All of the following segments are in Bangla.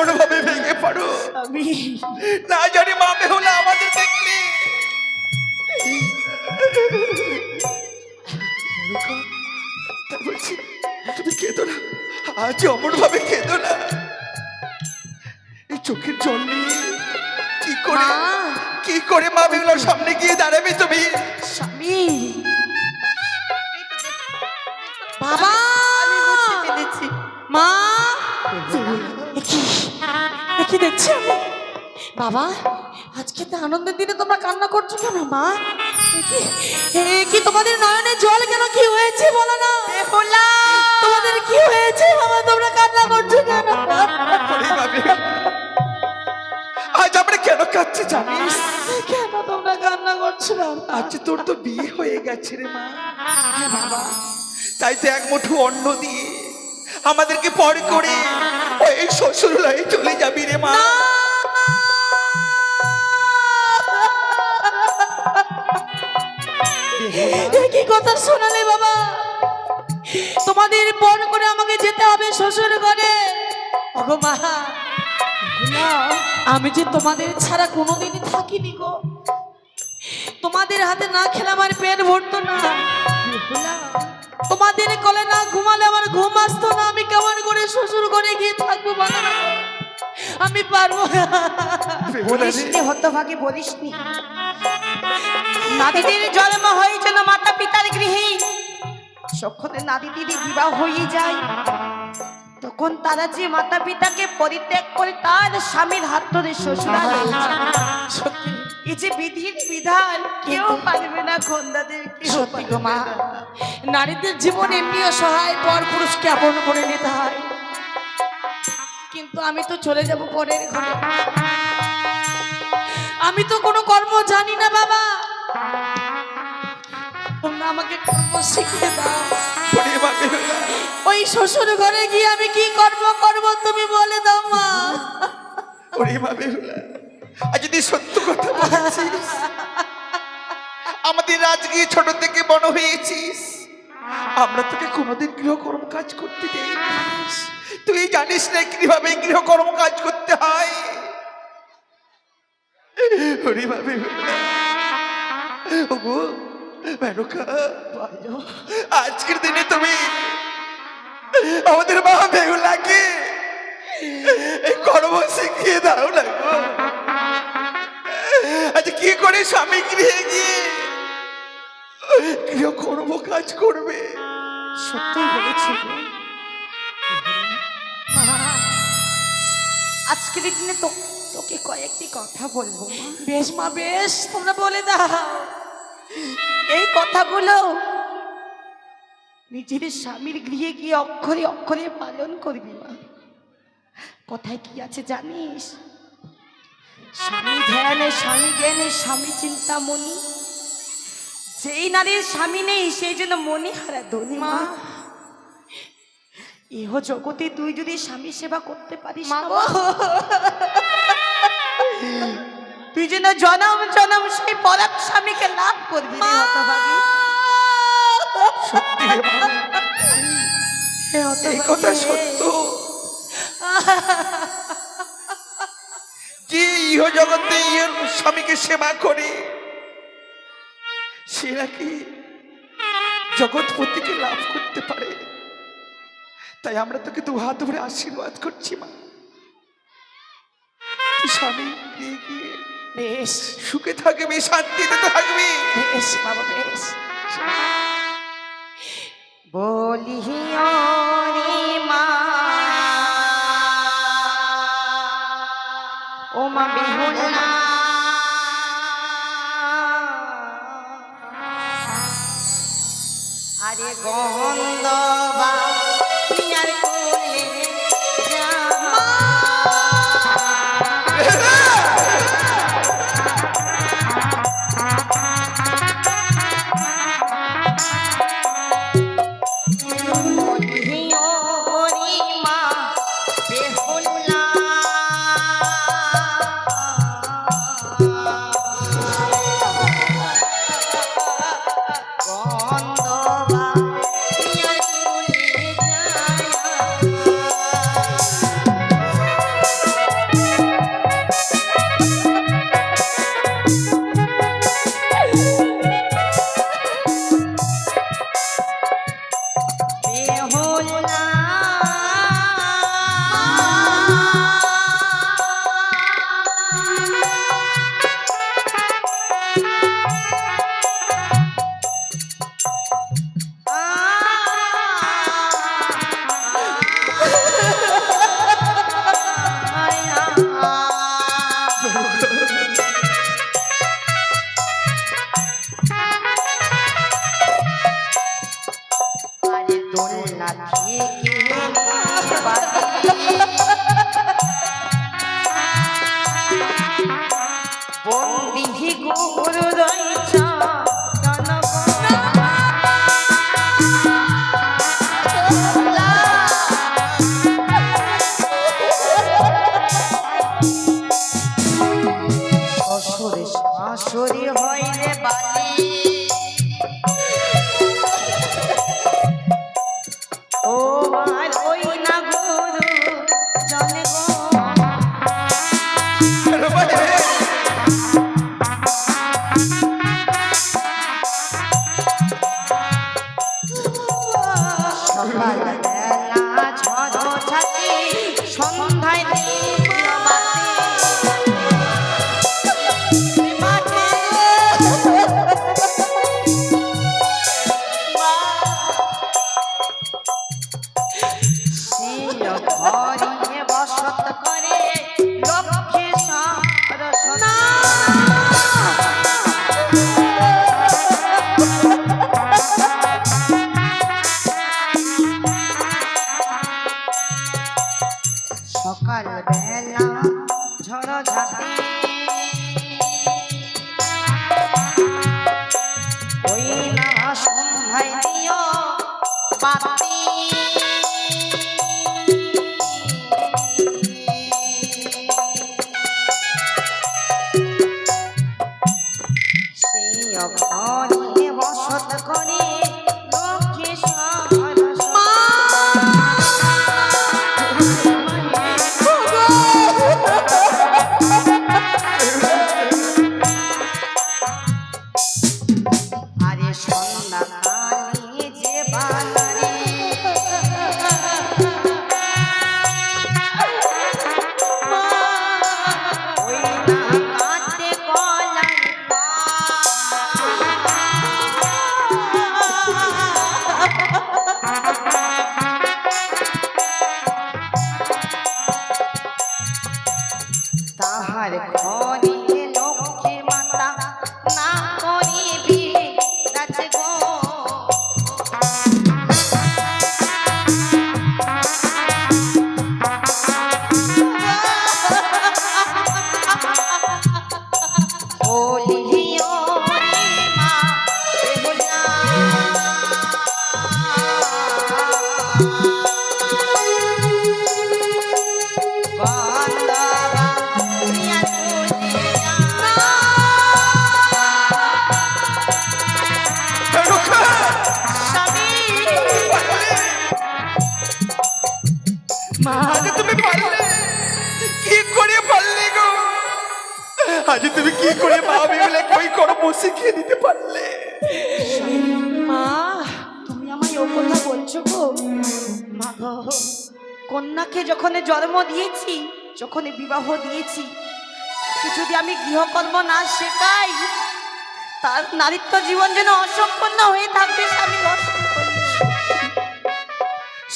এমন ভাবে ভেঙে পড়ো। আমি না জানি মা বেহুলা আমাদের দেখলে। বলছি তুমি কেঁদো না। আজ অমন ভাবে কেঁদো না। এই চোখের জল নিয়ে কি করে। কি করে মা বেহুলার সামনে গিয়ে দাঁড়াবে তুমি? স্বামী। বাবা! মা! কি দেখছি আমি? বাবা আজকে তো আনন্দের দিনে তোমরা কান্না করছ কেন মা? কি তোমাদের নয়নে জল কেন কি হয়েছে বলো না? তোমাদের কি হয়েছে বাবা তোমরা কান্না করছ কেন? আজ আমরা কেন কাচ্ছি জানিস? কেন তোমরা কান্না করছ বাবা আজ তোর তো বিয়ে হয়ে গেছে রে মা। হ্যাঁ বাবা। তাই তো এক মুঠো অন্ন দিয়ে আমাদেরকে পর করে। ওই শ্বশুরালয়ে চলে যাবি রে মা। কি কথা শোনালে বাবা? তোমাদের পর করে আমাকে যেতে হবে শ্বশুর ঘরে। ওগো মা, আমি যে তোমাদের ছাড়া কোনোদিনই থাকিনি গো। তোমাদের হাতে না খেলে আমার পেট ভরতো না। তোমাদের কলে না ঘুমালে আমার ঘুম আসতো না আমি কেমন করে শ্বশুর ঘরে গিয়ে থাকব আমি পারব বলিসনি হতভাগী বলিসনি। নারীদের জন্ম হয়েছিল মাতা পিতার গৃহে। দিদি বিবাহ হয়ে যায় তখন তারা যে মাতা পিতাকে পরিত্যাগ করে তার স্বামীর হাত ধরে শ্বশুরালে সত্যি। এই যে বিধির বিধান কেউ পারবে না খন্দাদের সত্যি গো মা নারীদের জীবন এমনিও সহায় পর পুরুষকে আপন করে নিতে হয়? কিন্তু আমি তো চলে যাব পরের ঘরে। আমি তো কোনো কর্ম জানি না বাবা। তোমরা আমাকে কর্ম শিখিয়ে দাও। ওই শ্বশুর ঘরে গিয়ে আমি কি কর্ম করব তুমি বলে দাও মা। আজ যদি সত্য কথা বলেছিস আমাদের রাজগিয়ে ছোট থেকে বড় হয়েছিস। আমরা তোকে কোনোদিন গৃহকর্ম কাজ করতে দেই তুই জানিস না কীভাবে গৃহকর্ম কাজ করতে হয়? আজকের দিনে তুমি আমাদের মা বেহুলাকে এই কর্ম শিখিয়ে দাও না গো। আজ কি করে স্বামী গৃহে গিয়ে গৃহ কর্ম কাজ করবে? সত্যি বলেছি আজকের দিনে তো তোকে কয়েকটি কথা বলব বেশ মা বেশ তোমরা বলে দাও। এই কথাগুলো নিজের স্বামীর গৃহে গিয়ে অক্ষরে অক্ষরে পালন করবি মা। কথায় কি আছে জানিস? স্বামী ধ্যানে স্বামী জ্ঞানে স্বামী চিন্তামণি যেই নারীর স্বামী নেই সেই জন্য মনে হারা ধনী মা। ইহ জগতে তুই যদি স্বামী সেবা করতে পারিস মা না গো। মা, তুই যেন জনম জনম সেই পরাক স্বামীকে লাভ করবি কথা সত্য। ইহ জগতে ইহের স্বামীকে সেবা করে। সে নাকি জগৎপতিকে লাভ করতে পারে। তাই আমরা তোকে দু হাত ধরে আশীর্বাদ করছি মা। স্বামী গিয়ে বেশ। সুখে থাকবি শান্তিতে থাকবি। বেশ বাবা বেশ। বলি ও আরে গন্ধ বা সেই ঘরে বসত কন্যাকে যখন জন্ম দিয়েছি যখন বিবাহ দিয়েছি যদি আমি গৃহকর্ম না শেখাই তার নারীত্ব জীবন যেন অসম্পন্ন হয়ে থাকবে স্বামী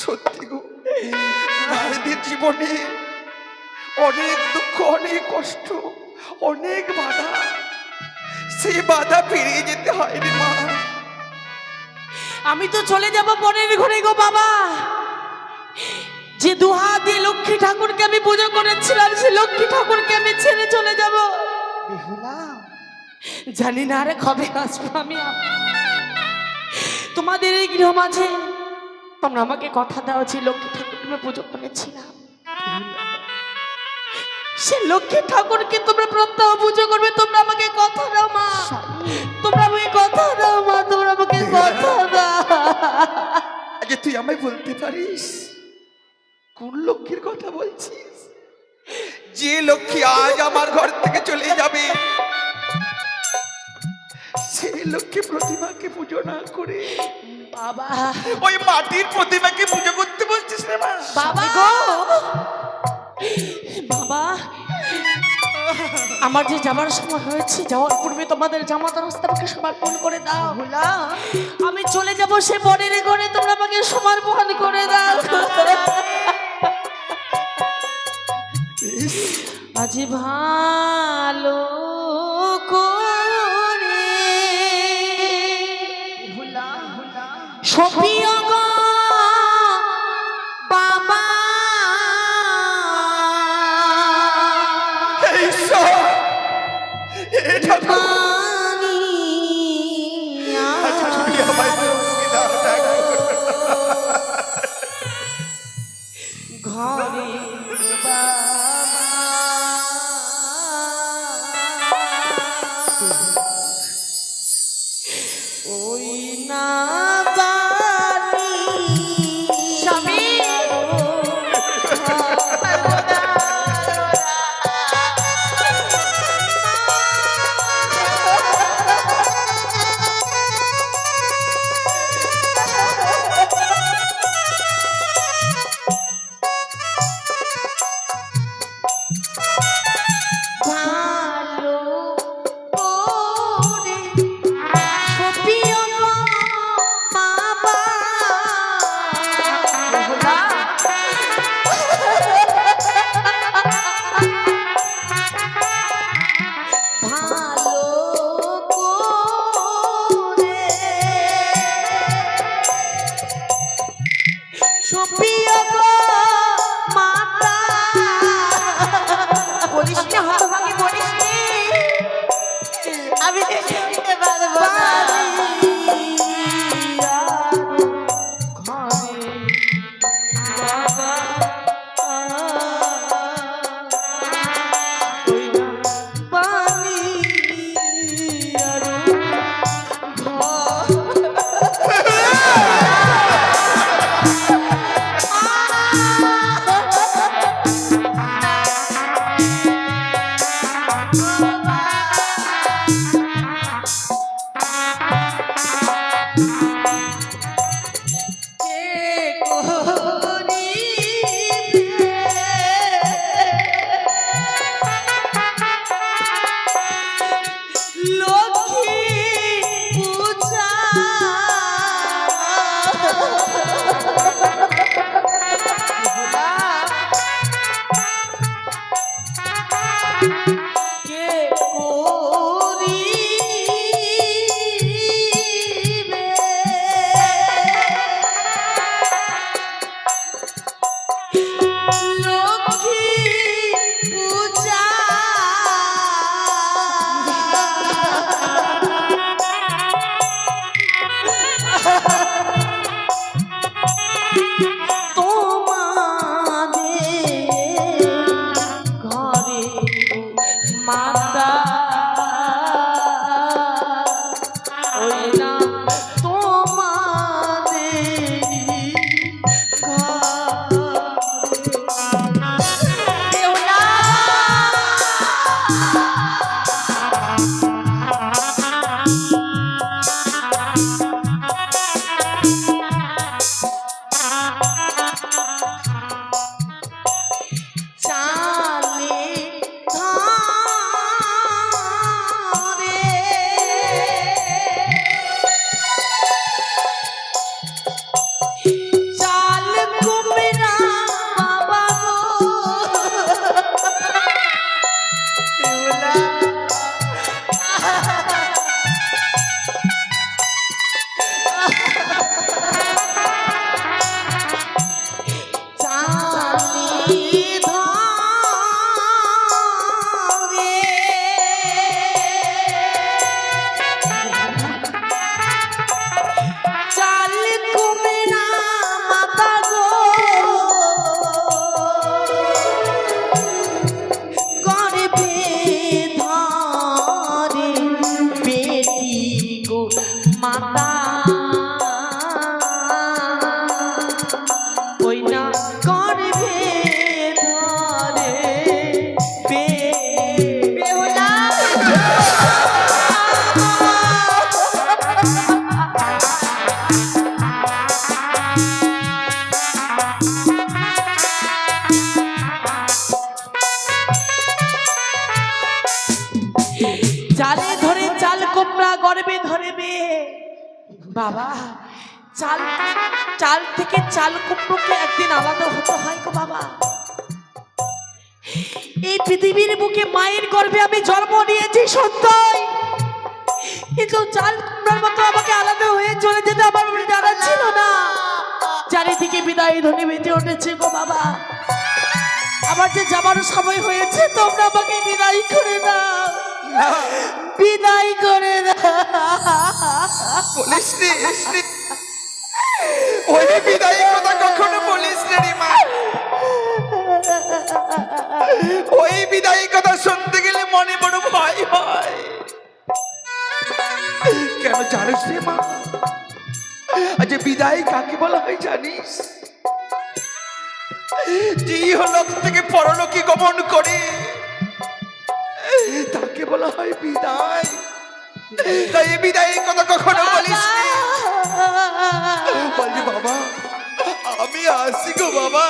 সত্যি গো নারীদের জীবনে অনেক দুঃখ অনেক কষ্ট অনেক বাধা। সেই বাধা পেরিয়ে যেতে হয় রে মা। আমি তো চলে যাব বনের ঘরে গো বাবা। যে দুহাত দিয়ে লক্ষ্মী ঠাকুরকে আমি পুজো করেছিলাম সে লক্ষ্মী ঠাকুরকে আমি ছেড়ে চলে যাব। জানি না আরে কবে আসব আমি। তোমাদের এই গৃহ মাঝে তোমরা আমাকে কথা দেওয়া যে লক্ষ্মী ঠাকুরকে আমি পুজো করেছিলাম। সে লক্ষ্মী ঠাকুরকে তোমরা প্রত্যহ পুজো করবে তোমরা আমাকে কথা দাও মা। তোমরা আমাকে কথা দাও মা তোমরা আমাকে কথা দাও। আজ তুই আমায় বলতে পারিস? কোন লক্ষ্মীর কথা বলছিস? যে লক্ষ্মী আজ আমার ঘর থেকে চলে যাবে সেই লক্ষ্মী প্রতিমাকে পুজো না করে। বাবা। ওই মাটির প্রতিমাকে পুজো করতে বলছিস রে মা? বাবা গো। বাবা আমার যে যাবার সময় হয়েছে যাওয়ার পূর্বে তোমাদের জামাতা রাস্তাকে সমর্পণ করে দাও। আমি চলে যাব সে বনের ঘরে তোমরা আমাকে সমর্পণ করে দাও। আজ ভালো করে। বেহুলা করিস না হতভাগী সত্যই কিন্তু চাল কুমড়োর মতো আমাকে আলাদা হয়ে চলে যেতে আমার জানা ছিল না। চারিদিকে বিদায় ধ্বনি বেজে উঠেছে গো বাবা। আমার যে যাবার সময় হয়েছে তোমরা আমাকে বিদায় করে দাও। না বিদায় করে বলিস। ওই বিদায়ী কথা কখনো বলিস রে মা। ওই বিদায়ী কথা শুনতে গেলে মনে বড় ভয় হয়। কেন জানিস রে মা? আজ বিদায় কাকে বলা হয় জানিস? ইহলোক থেকে পরলোকে গমন করে তাকে বলা হয় বিদায়। তাই এই বিদায়ের কথা কখনো বলিস নি। বলছি বাবা, আমি আসি গো বাবা।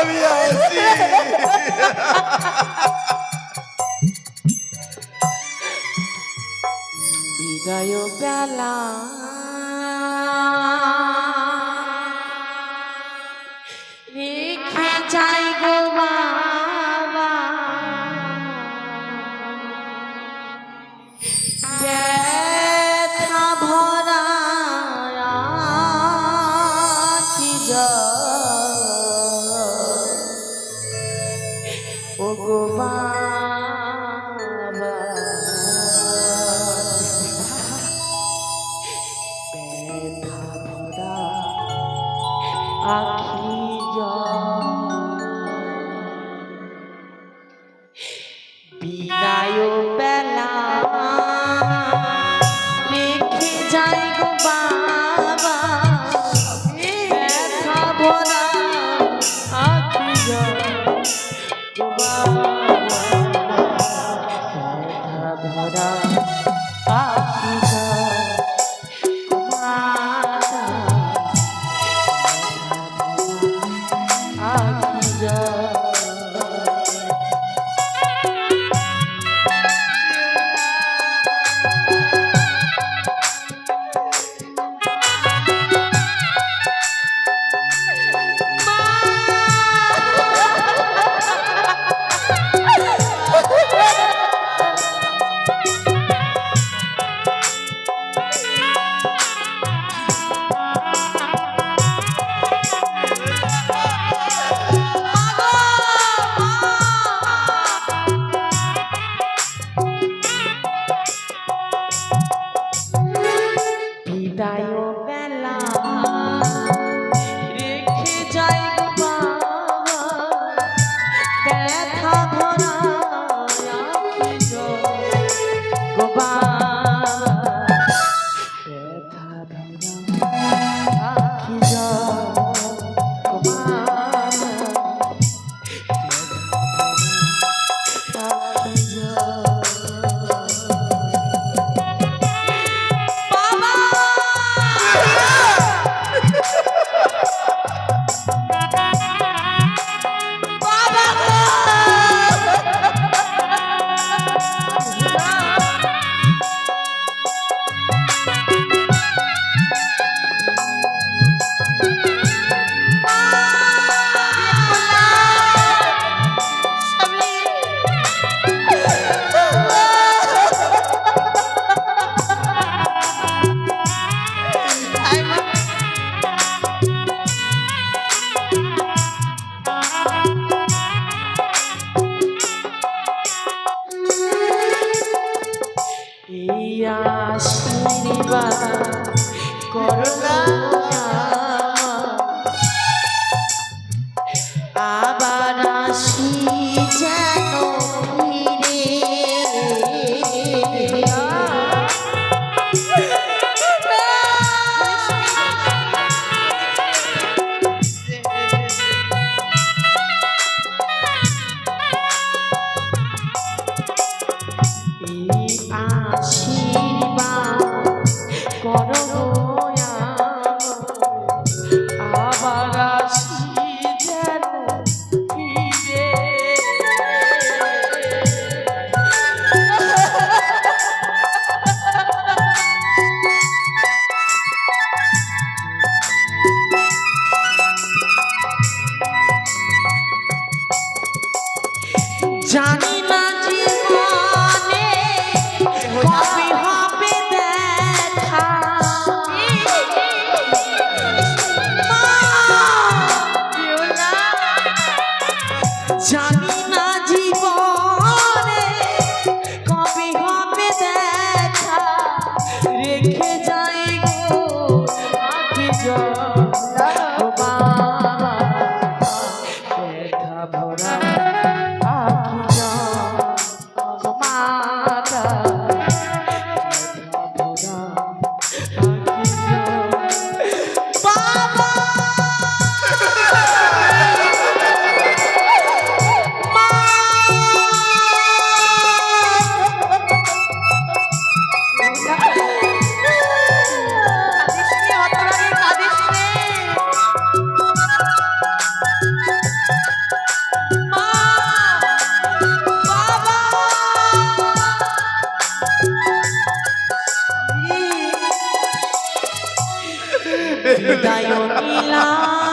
আমি আসি। বিদায় বেলা aqui. বিদায় নিলাম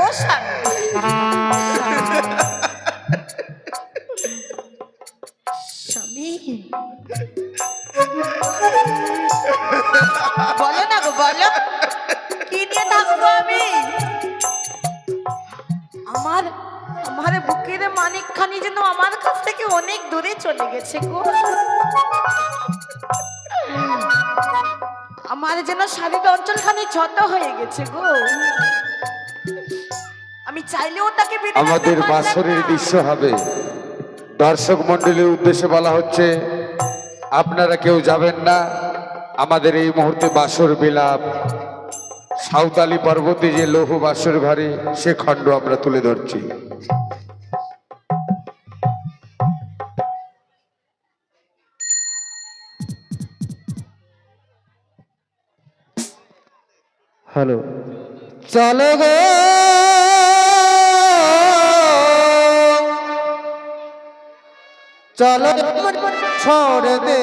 ও বলো না গো, বলো। কি নিয়ে থাকব আমি? আমার আমার বুকের মানিকখানি যেন আমার কাছ থেকে অনেক দূরে চলে গেছে গো। যেন শারীর অঞ্চলখানি ছত হয়ে গেছে গো। আমি চাইলেও তাকে আমাদের বাসরের দৃশ্য হবে। দর্শক মন্ডলীর উদ্দেশ্যে বলা হচ্ছে আপনারা কেউ যাবেন না। আমাদের এই মুহূর্তে বাসর বিলাপ। সাঁওতালি পর্বতে যে লৌহ বাসর ঘরে সে খণ্ড আমরা তুলে ধরছি। হলো চলো গো। চলো দে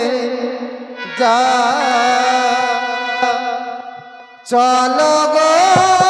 যা। চলো গো।